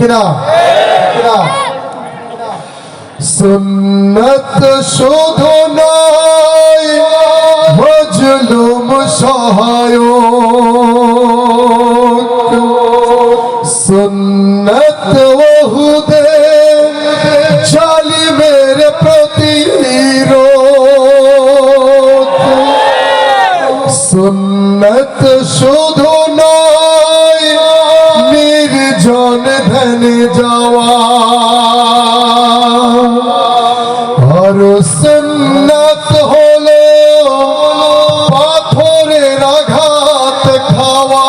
ঠিক না ঠিক না সুন্নত শুধু নয়, মজলুম সহায়ক। সুন্নত ওহুদে জালিমের প্রতিরোধ। সুন্নত শুধু আর সুন্নত, হলো পাথরের আঘাত খাওয়া।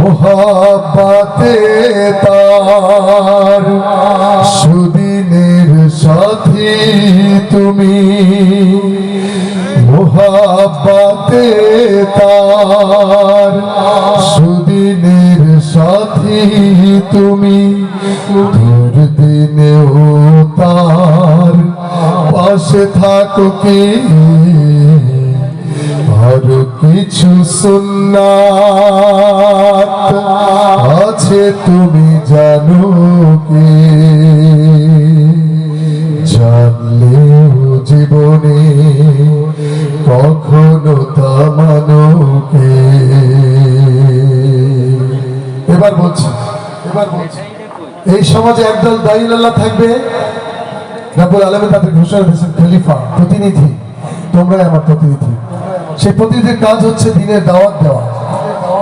মোহাব্বাতে তার সুদিনের সাথী তুমি। মোহাব্বাতে তার সুদিনের সাথী তুমি। পাশে থাকো কি আর কিছু সুন্নাত আছে তুমি জানো কি? জানলেও জীবনে কখনো তা মানো কে? এবার বলছি এবার বলছি। এই সমাজে একদল দায়ীল্লাহ থাকবে রাবুল আলমে তাদের ঘোষণা দিয়েছেন খলিফা, প্রতিনিধি। তোমরাই আমার প্রতিনিধি। সেই প্রতিনিধির কাজ হচ্ছে দিনের দাওয়াত দেওয়া।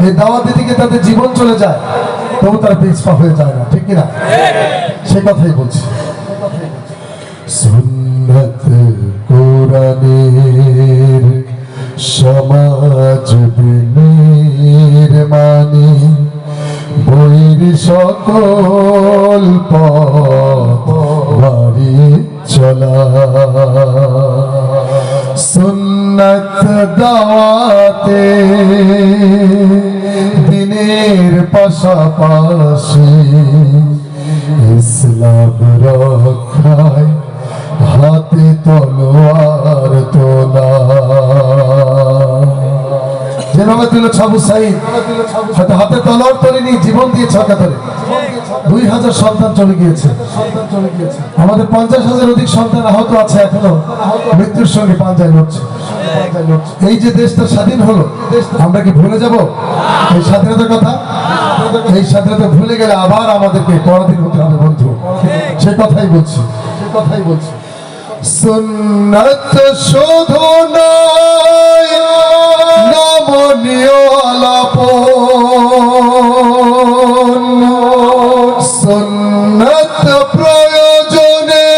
এই দাওয়াত দিতে তাদের জীবন চলে যায়, তবু তারা পিছপা হয়ে যায় না, ঠিক কিনা? সে কথাই বলছি। সুন্নত কোরআনের সমাজ মানি বৈর সকল পথ চলা। সুন্নত দাওয়াতে দিনের পাশাপাশি ইসলাম রক্ষায় তুলো ছাবু সাইদ হয়তো হাতে তলোয়ার তোলেনি জীবন দিয়ে ছকা ধরে দুই হাজার সন্তান চলে গিয়েছে। আমাদের পঞ্চাশ হাজার অধিক সন্তান আহত আছে এখনও। মৃত্যুর সঙ্গে পাঞ্জায় লড়ছে। এই যে দেশটা স্বাধীন হলো, আমরা কি ভুলে যাব? এই স্বাধীনতার কথা? এই স্বাধীনতা ভুলে গেলে আবার আমাদেরকে পরাধীন হতে হবে, বন্ধু। সে কথাই বলছি। সে কথাই বলছি। সুন্নত শুধু সুন্নত প্রয়োজনে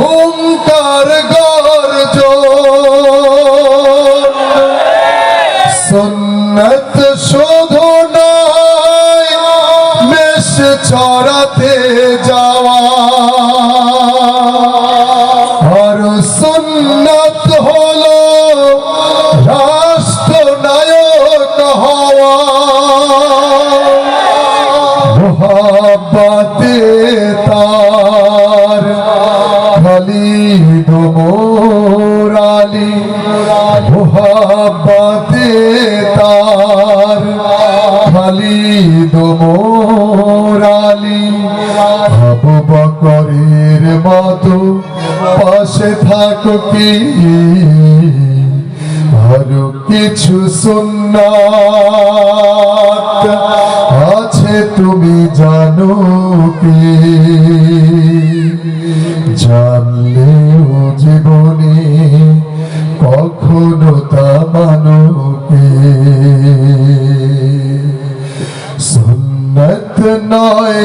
হুঙ্কার গর্জ। সুন্নত শুধু নয় মেষ ছড়াতে তার খালিদ মোরালি মোহাব্বাতে তার খালিদ মোরালি আবু বকরের মতো পাশে থাকো কি? আরও কিছু সুন্নাত আছে, তুমি জানো কি?